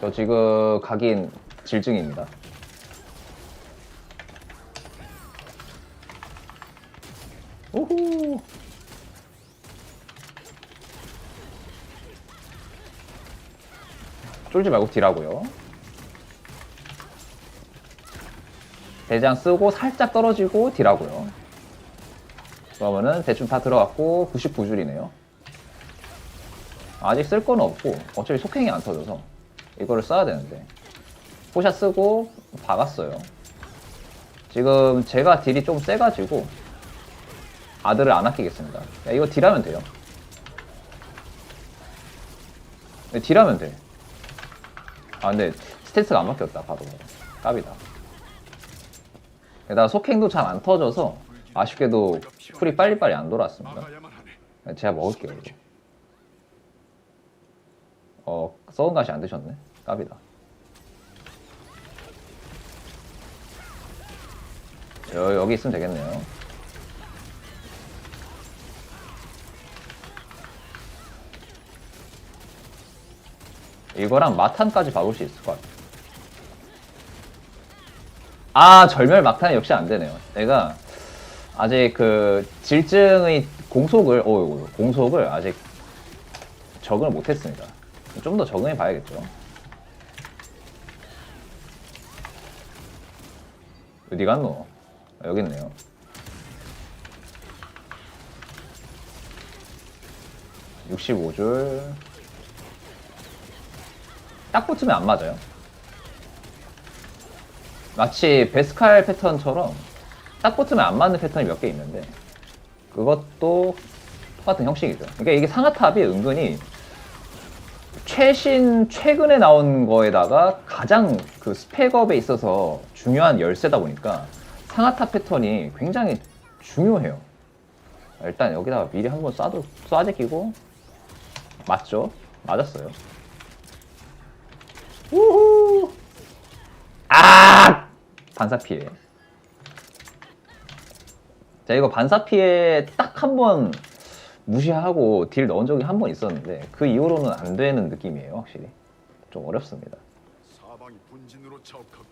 저 지금 각인 질증입니다. 오호. 쫄지 말고 딜하고요. 대장 쓰고 살짝 떨어지고 딜하고요. 그러면은 대충 다 들어갔고 99줄이네요. 아직 쓸 건 없고 어차피 속행이 안 터져서 이거를 써야 되는데 포샷 쓰고 박았어요. 지금 제가 딜이 좀 세가지고 아들을 안 아끼겠습니다. 야, 이거 딜하면 돼요. 네, 딜하면 돼. 아 근데 스탠스가 안 바뀌었다 봐도 깝이다. 게다가 속행도 잘 안 터져서 아쉽게도 풀이 빨리빨리 안 돌아왔습니다. 하네. 제가 먹을게요 이거. 어 썩은 가시 안 드셨네. 깝이다. 여, 여기 있으면 되겠네요. 이거랑 마탄까지 박을 수 있을 것 같아. 아 절멸 막탄이 역시 안 되네요. 내가 아직 그 질증의 공속을 어 공속을 아직 적응을 못했습니다. 좀 더 적응해 봐야겠죠. 어디 갔노? 아, 여기 있네요. (65줄) 딱 붙으면 안 맞아요. 마치 베스칼 패턴처럼 딱 붙으면 안 맞는 패턴이 몇 개 있는데 그것도 똑같은 형식이죠. 그러니까 이게 상하탑이 은근히 최신 최근에 나온 거에다가 가장 그 스펙업에 있어서 중요한 열쇠다 보니까 상하탑 패턴이 굉장히 중요해요. 일단 여기다가 미리 한번 쏴도 쏴제 끼고 맞죠? 맞았어요. 우후! 아! 반사 피해. 자, 이거 반사 피해 딱 한 번 무시하고 딜 넣은 적이 한 번 있었는데 그 이후로는 안 되는 느낌이에요, 확실히. 좀 어렵습니다. 사방이 분진으로 자욱하군.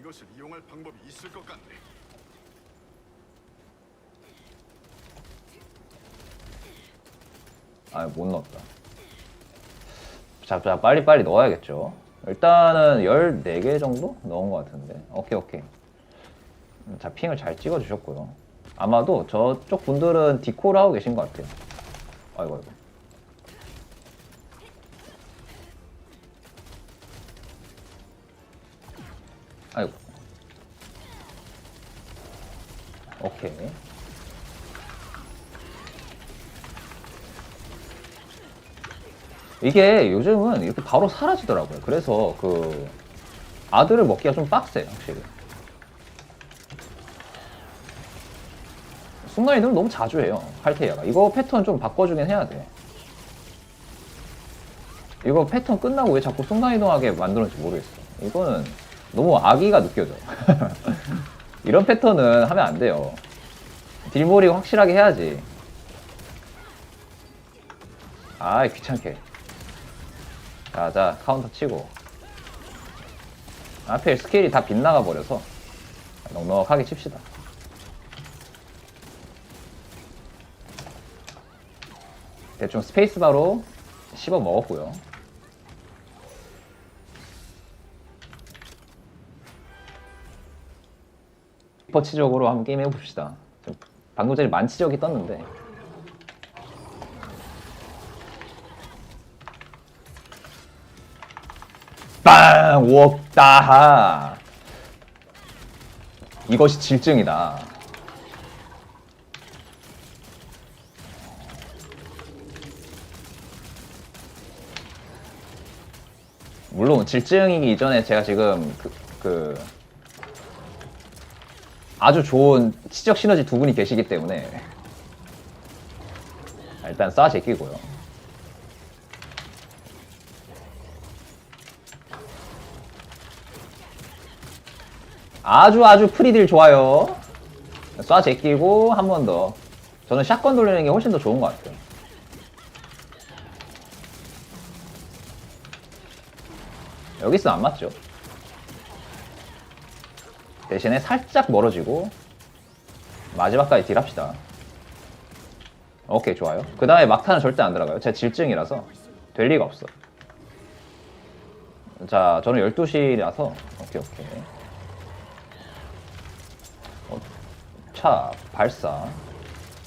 이것을 이용할 방법이 있을 것 같네. 아, 못 넣었다. 자, 자, 빨리 빨리 넣어야겠죠. 일단은 14개 정도 넣은 것 같은데. 오케이, 오케이. 음, 자, 핑을 잘 찍어 주셨고요. 아마도 저쪽 분들은 디코를 하고 계신 것 같아요. 아이고, 아이고. 아이고. 오케이. 이게 요즘은 이렇게 바로 사라지더라고요. 그래서 그 아들을 먹기가 좀 빡세요, 확실히. 순간 이동을 너무 자주 해요, 칼테이아가. 이거 패턴 좀 바꿔주긴 해야 돼. 이거 패턴 끝나고 왜 자꾸 순간 이동하게 만들었는지 모르겠어. 이거는 너무 악의가 느껴져. 이런 패턴은 하면 안 돼요. 딜몰이 확실하게 해야지. 아, 귀찮게. 자, 자, 카운터 치고. 앞에 스케일이 다 빗나가 버려서 넉넉하게 칩시다. 대충 스페이스바로 씹어 먹었고요. 퍼치적으로 한번 게임 해봅시다. 좀 방금 전에 만치적이 떴는데 빵! 웍다하! 이것이 질증이다. 물론 질증이기 이전에 제가 지금 그, 그 아주 좋은 치적 시너지 두 분이 계시기 때문에 일단 쏴 제끼고요. 아주 아주 프리딜 좋아요. 쏴 제끼고 한 번 더. 저는 샷건 돌리는 게 훨씬 더 좋은 것 같아요. 여기 있으면 안 맞죠. 대신에 살짝 멀어지고 마지막까지 딜합시다. 오케이 좋아요. 그 다음에 막타는 절대 안 들어가요. 제 질증이라서 될 리가 없어. 자 저는 12시라서 오케이 오케이. 어, 차 발사.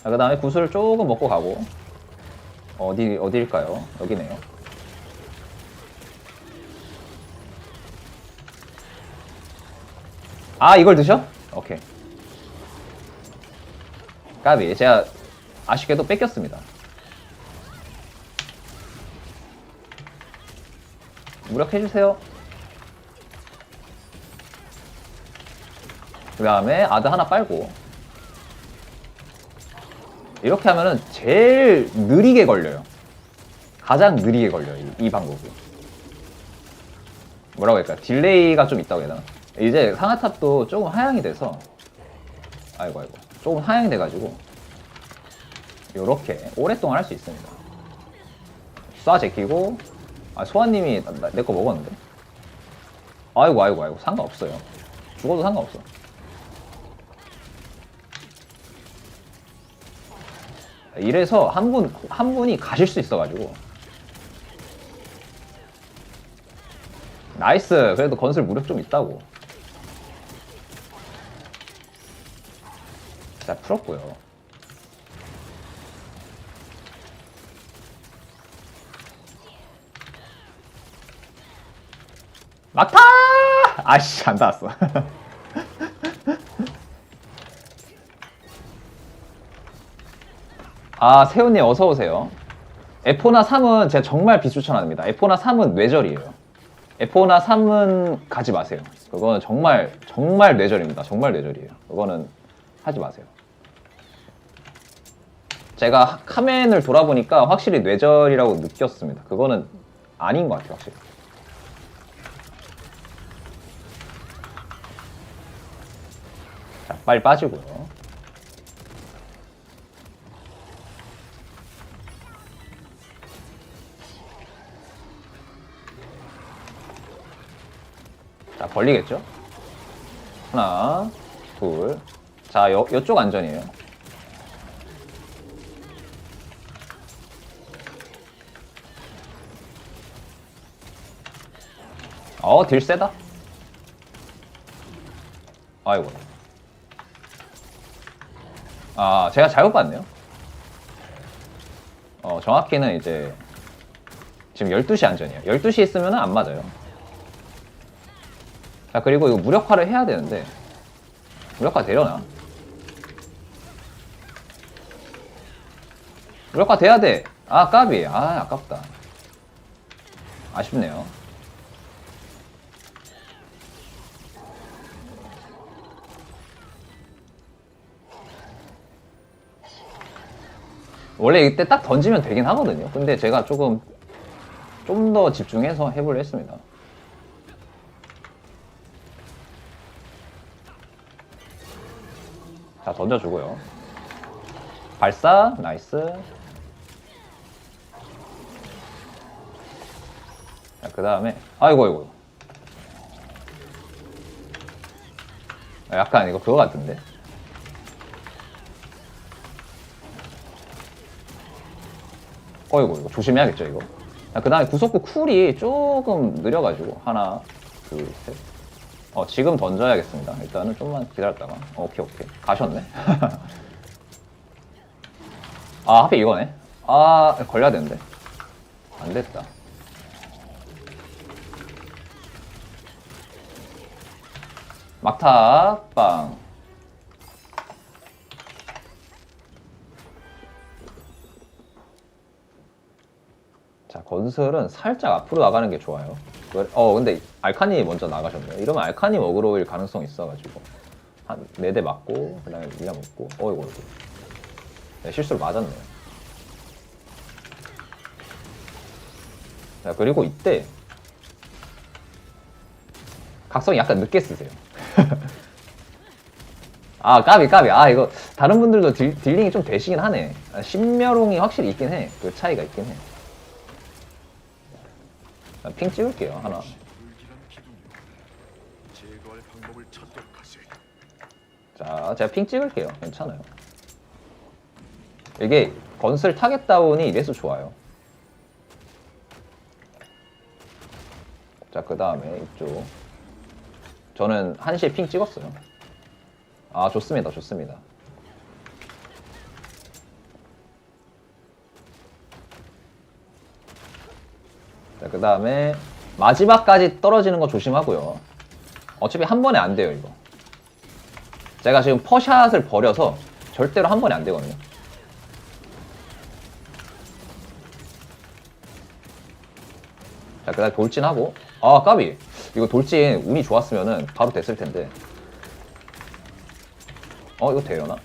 그 다음에 구슬 조금 먹고 가고 어디 어디일까요? 여기네요. 아 이걸 드셔? 오케이. 까비 제가 아쉽게도 뺏겼습니다. 무력해주세요. 그 다음에 아드 하나 빨고 이렇게 하면은 제일 느리게 걸려요. 가장 느리게 걸려요. 이, 이 방법이. 뭐라고 할까? 딜레이가 좀 있다고 해야 되나? 이제 상하탑도 조금 하향이 돼서 아이고 아이고 조금 하향이 돼가지고 이렇게 오랫동안 할 수 있습니다. 쏴 제끼고 아 소아님이 내 거 먹었는데 아이고 아이고 아이고 상관없어요. 죽어도 상관없어. 이래서 한 분, 한 분이 가실 수 있어가지고. 나이스. 그래도 건슬 무력 좀 있다고. 자, 풀었고요. 막타! 아씨, 안 닿았어. 아, 세훈님 어서 오세요. 에포나 3은 제가 정말 비추천합니다. 에포나 3은 뇌절이에요. 에포나 3은 가지 마세요. 그거는 정말 정말 뇌절입니다. 정말 뇌절이에요. 그거는 하지 마세요. 제가 하- 카멘을 돌아보니까 확실히 뇌절이라고 느꼈습니다. 그거는 아닌 것 같아요, 확실히. 자, 빨리 빠지고요. 자, 벌리겠죠? 하나, 둘. 자, 여, 여쪽 안전이에요. 어, 딜 세다. 아이고. 아, 제가 잘못 봤네요. 어, 정확히는 이제 지금 12시 안전이에요. 12시 있으면 안 맞아요. 자 그리고 이거 무력화를 해야 되는데 무력화 되려나? 무력화 돼야 돼. 아 까비. 아 아깝다. 아쉽네요. 원래 이때 딱 던지면 되긴 하거든요. 근데 제가 조금 좀 더 집중해서 해보려 했습니다. 자 던져주고요 발사 나이스 그 다음에 아이고 아이고 아, 약간 이거 그거 같은데 어이구 이거 조심해야겠죠 이거 그 다음에 구속구 쿨이 조금 느려가지고 하나 둘셋 어, 지금 던져야겠습니다. 일단은 좀만 기다렸다가. 어, 오케이, 오케이. 가셨네? 아, 하필 이거네. 아, 걸려야 되는데. 안 됐다. 막타, 빵. 자, 건설은 살짝 앞으로 나가는 게 좋아요. 왜- 어, 근데 알카님이 먼저 나가셨네요. 이러면 알카님 어그로일 가능성 있어가지고. 한 4대 맞고, 그 다음에 미라 먹고, 어이구, 어이구. 네, 실수로 맞았네요. 자, 그리고 이때, 각성이 약간 늦게 쓰세요. 아, 까비, 까비. 아, 이거, 다른 분들도 딜, 딜링이 좀 되시긴 하네. 아, 신멸홍이 확실히 있긴 해. 그 차이가 있긴 해. 핑 찍을게요 하나. 제거할 방법을 찾도록 하세. 자 제가 핑 찍을게요. 괜찮아요. 이게 건설 타겟 다운이 이래서 좋아요. 자그 다음에 이쪽. 저는 한시에 핑 찍었어요. 아 좋습니다 좋습니다. 그 다음에 마지막까지 떨어지는 거 조심하고요. 어차피 한 번에 안 돼요, 이거. 제가 지금 퍼샷을 버려서 절대로 한 번에 안 되거든요. 자, 그 다음에 돌진하고. 아, 까비. 이거 돌진 운이 좋았으면은 바로 됐을 텐데. 어, 이거 되려나?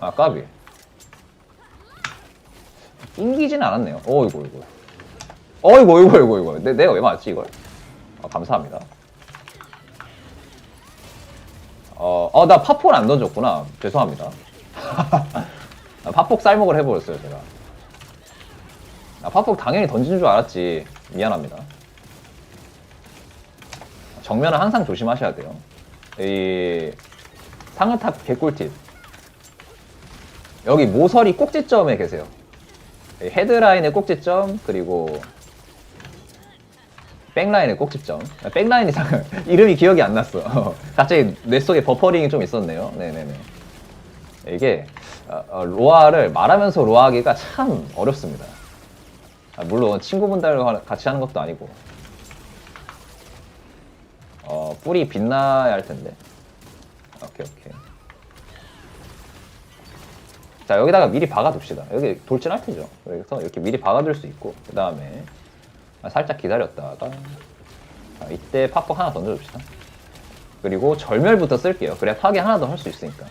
아, 까비. 낑기진 않았네요. 어이구, 이거. 어이구, 이거, 이거, 이거. 내, 내가 왜 맞지, 이걸? 아, 감사합니다. 어, 어, 나 팝폭을 안 던졌구나. 죄송합니다. 아, 팝폭 쌀먹을 해버렸어요, 제가. 아, 팝폭 당연히 던진 줄 알았지. 미안합니다. 정면은 항상 조심하셔야 돼요. 이 상은탑 개꿀팁. 여기 모서리 꼭지점에 계세요. 이 헤드라인의 꼭지점 그리고 백라인의 꼭지점. 백라인이 잠깐 이름이 기억이 안 났어. 갑자기 뇌 속에 버퍼링이 좀 있었네요. 네네네. 이게 어, 어, 로아를 말하면서 로아하기가 참 어렵습니다. 아, 물론 친구분들과 같이 하는 것도 아니고 어, 뿔이 빛나야 할 텐데. 오케이 오케이. 자 여기다가 미리 박아둡시다. 여기 돌진할 테죠. 그래서 이렇게 미리 박아둘 수 있고 그 다음에 살짝 기다렸다가 자, 이때 팝폭 하나 던져줍시다. 그리고 절멸부터 쓸게요. 그래야 파괴 하나 더 할 수 있으니까.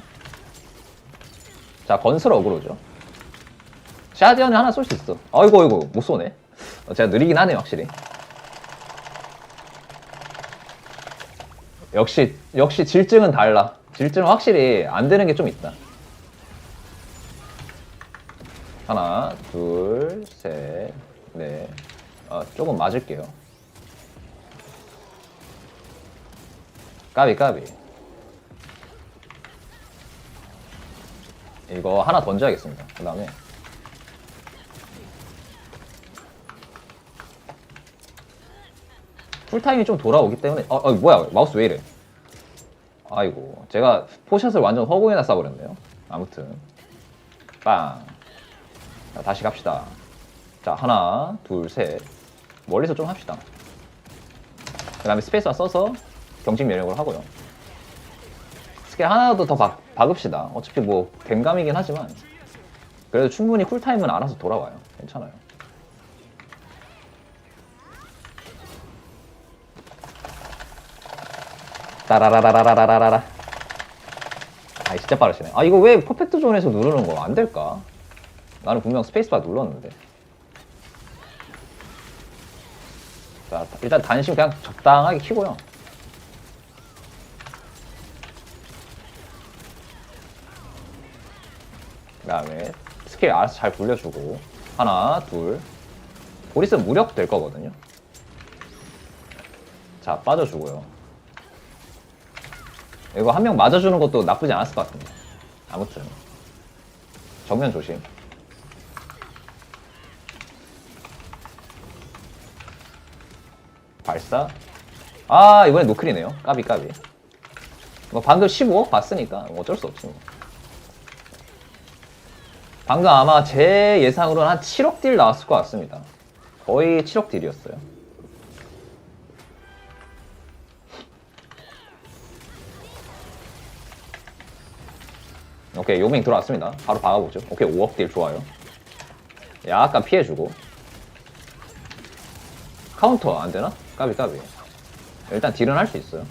자 건슬 어그로죠. 샤디언이 하나 쏠 수 있어. 아이고 아이고 못 쏘네. 어, 제가 느리긴 하네요 확실히. 역시 역시 질증은 달라. 질증은 확실히 안 되는 게 좀 있다. 하나, 둘, 셋, 넷. 아, 조금 맞을게요. 까비 까비. 이거 하나 던져야겠습니다. 그 다음에. 풀타임이 좀 돌아오기 때문에 어, 어 뭐야 마우스 왜 이래? 아이고 제가 포샷을 완전 허공에다 쏴버렸네요. 아무튼. 빵. 자, 다시 갑시다. 자 하나 둘 셋 멀리서 좀 합시다 그 다음에 스페이스바 써서 경직 면역을 하고요 스킬 하나 더 박, 박읍시다 어차피 뭐 댐감이긴 하지만 그래도 충분히 쿨타임은 알아서 돌아와요 괜찮아요 따라라라라라라라. 아, 진짜 빠르시네. 아, 이거 왜 퍼펙트 존에서 누르는 거 안 될까? 나는 분명 스페이스바 눌렀는데. 자, 일단 단심 그냥 적당하게 키고요. 그 다음에 스킬 알아서 잘 굴려주고. 하나, 둘. 보리스 무력 될 거거든요. 자, 빠져주고요. 이거 한 명 맞아주는 것도 나쁘지 않았을 것 같은데. 아무튼. 정면 조심. 발사. 아, 이번엔 노클이네요. 까비, 까비. 뭐 방금 15억 봤으니까 어쩔 수 없지 뭐. 방금 아마 제 예상으로는 한 7억 딜 나왔을 것 같습니다. 거의 7억 딜이었어요. 오케이 요밍 들어왔습니다 바로 박아보죠 오케이 5억 딜 좋아요 약간 피해주고 카운터 안되나? 까비 까비. 일단 딜은 할 수 있어요.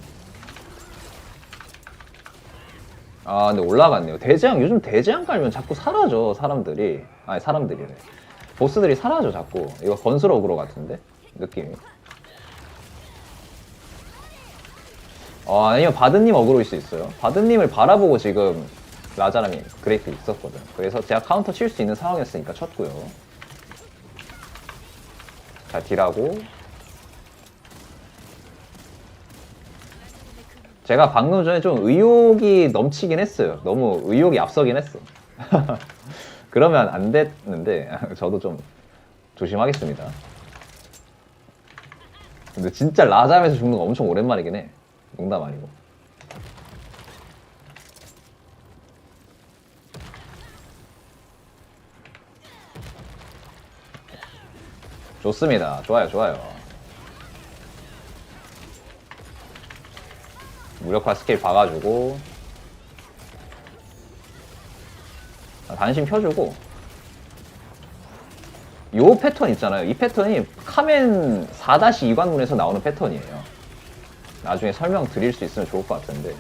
아 근데 올라갔네요. 대재앙 요즘 대재앙 깔면 자꾸 사라져 사람들이. 아니 사람들이래. 보스들이 사라져 자꾸. 이거 건슬 어그로 같은데? 느낌이. 아 아니요 바드님 어그로일 수 있어요. 바드님을 바라보고 지금 라자람이 그레이트 있었거든. 그래서 제가 카운터 칠 수 있는 상황이었으니까 쳤고요. 자, 딜하고. 제가 방금 전에 좀 의욕이 넘치긴 했어요. 너무 의욕이 앞서긴 했어. 그러면 안 됐는데 저도 좀 조심하겠습니다. 근데 진짜 라잠에서 죽는 거 엄청 오랜만이긴 해. 농담 아니고. 좋습니다. 좋아요, 좋아요. 무력화 스킬 봐가지고 아, 단신 펴주고 요 패턴 있잖아요. 이 패턴이 카멘 4-2관문에서 나오는 패턴이에요. 나중에 설명 드릴 수 있으면 좋을 것 같은데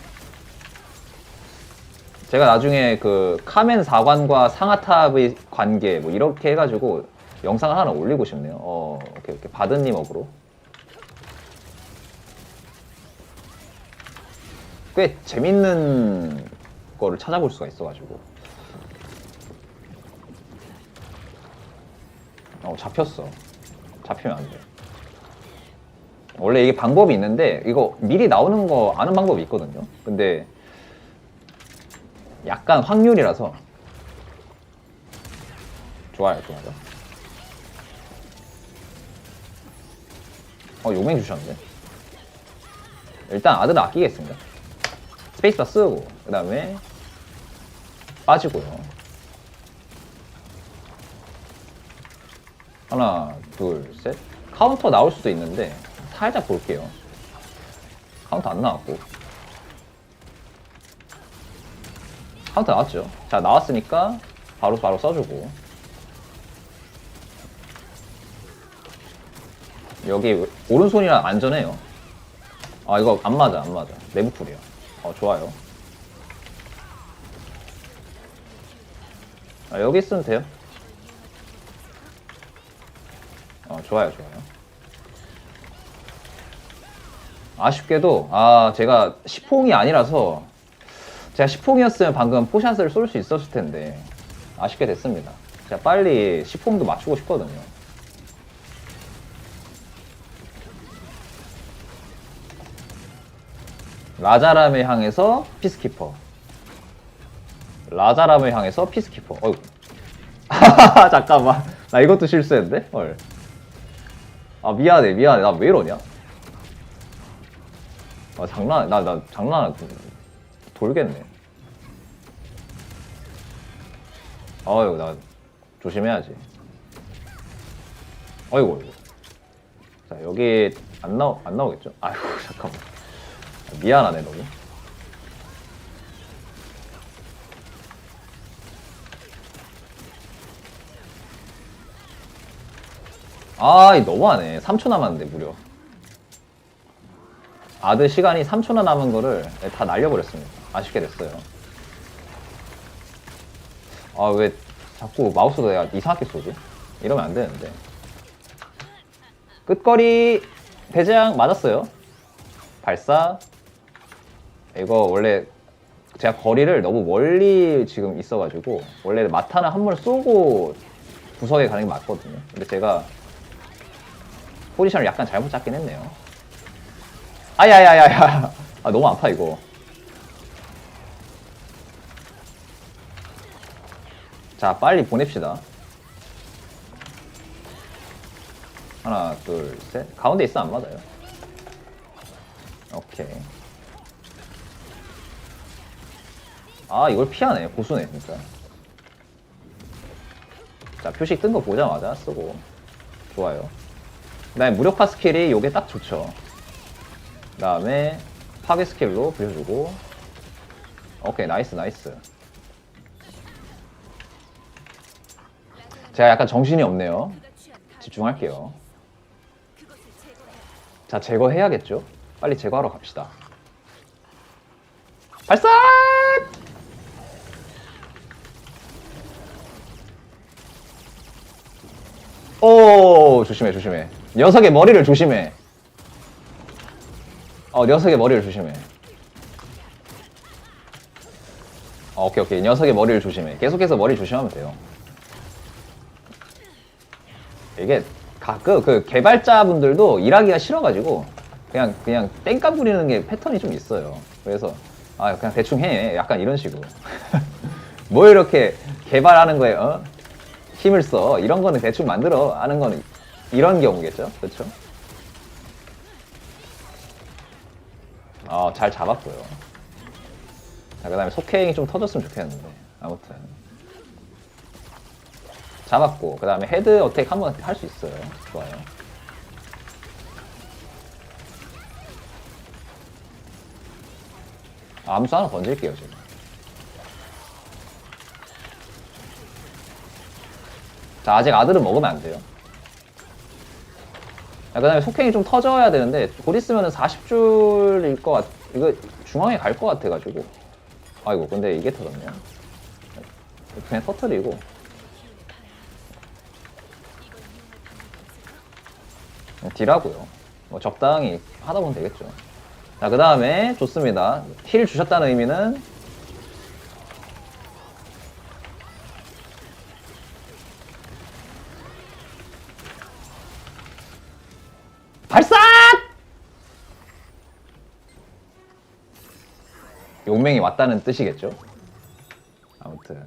제가 나중에 그 카멘 4관과 상하탑의 관계 뭐 이렇게 해가지고 영상을 하나 올리고 싶네요. 어, 오케이, 오케이. 바드님 어그로. 꽤 재밌는 거를 찾아볼 수가 있어가지고. 어, 잡혔어. 잡히면 안 돼. 원래 이게 방법이 있는데, 이거 미리 나오는 거 아는 방법이 있거든요. 근데, 약간 확률이라서. 좋아요, 좋아요. 어, 용맹 주셨는데. 일단 아들 아끼겠습니다. 스페이스바 쓰고, 그 다음에 빠지고요. 하나, 둘, 셋. 카운터 나올 수도 있는데, 살짝 볼게요. 카운터 안 나왔고. 카운터 나왔죠. 자, 나왔으니까, 바로 바로 써주고. 여기 오른손이랑 안전해요. 아 이거 안 맞아 안 맞아 내부 풀이야. 어 좋아요. 아, 여기 있으면 돼요. 어 좋아요 좋아요. 아쉽게도 아 제가 시퐁이 아니라서 제가 시퐁이었으면 방금 포샷을 쏠 수 있었을 텐데 아쉽게 됐습니다. 제가 빨리 시퐁도 맞추고 싶거든요. 라자람을 향해서 피스키퍼. 라자람을 향해서 피스키퍼. 어이구. 잠깐만. 나 이것도 실수했는데? 헐. 아, 미안해, 미안해. 나 왜 이러냐? 아, 장난, 나, 나, 장난, 돌겠네. 어이구, 나, 조심해야지. 어이구. 자, 여기, 안 나오, 안 나오겠죠? 아이고, 잠깐만. 미안하네 너무. 아 너무하네. 3초 남았는데 무려. 아드 시간이 3초나 남은 거를 다 날려버렸습니다. 아쉽게 됐어요. 아 왜 자꾸 마우스도 내가 이상하게 쏘지? 이러면 안 되는데. 끝거리 대장 맞았어요. 발사 이거 원래 제가 거리를 너무 멀리 지금 있어가지고 원래 마타는 한번 쏘고 구석에 가는 게 맞거든요. 근데 제가 포지션을 약간 잘못 잡긴 했네요. 아야야야야. 아 너무 아파 이거. 자 빨리 보냅시다. 하나 둘 셋. 가운데 있어 안 맞아요. 오케이. 아 이걸 피하네. 고수네 진짜. 자 표식 뜬 거 보자마자 쓰고. 좋아요. 그 다음에 무력화 스킬이 요게 딱 좋죠. 그 다음에 파괴 스킬로 부셔주고. 오케이 나이스 나이스. 제가 약간 정신이 없네요. 집중할게요. 자 제거해야겠죠? 빨리 제거하러 갑시다. 발사! 오 조심해 조심해. 녀석의 머리를 조심해. 어 녀석의 머리를 조심해. 어, 오케이 오케이. 녀석의 머리를 조심해. 계속해서 머리 조심하면 돼요. 이게 가끔 그 개발자분들도 일하기가 싫어가지고 그냥 그냥 땡깡 부리는 게 패턴이 좀 있어요. 그래서 아 그냥 대충 해. 약간 이런 식으로. 뭐 이렇게 개발하는 거에 어? 힘을 써. 이런 거는 대충 만들어 하는 거는 이런 경우겠죠? 그렇죠 아잘 잡았고요. 자 그다음에 속행이 좀 터졌으면 좋겠는데 아무튼. 잡았고 그 다음에 헤드 어택 한번 할 수 있어요. 좋아요. 아, 암수 하나 던질게요 지금 자 아직 아들은 먹으면 안 돼요 자, 그 다음에 속행이 좀 터져야 되는데 곧 있으면 40줄일 것 같... 이거 중앙에 갈 것 같아가지고 아이고 근데 이게 터졌네요 그냥 터트리고 딜하고요. 뭐 적당히 하다 보면 되겠죠. 자, 그 다음에 좋습니다. 힐 주셨다는 의미는 용맹이 왔다는 뜻이겠죠. 아무튼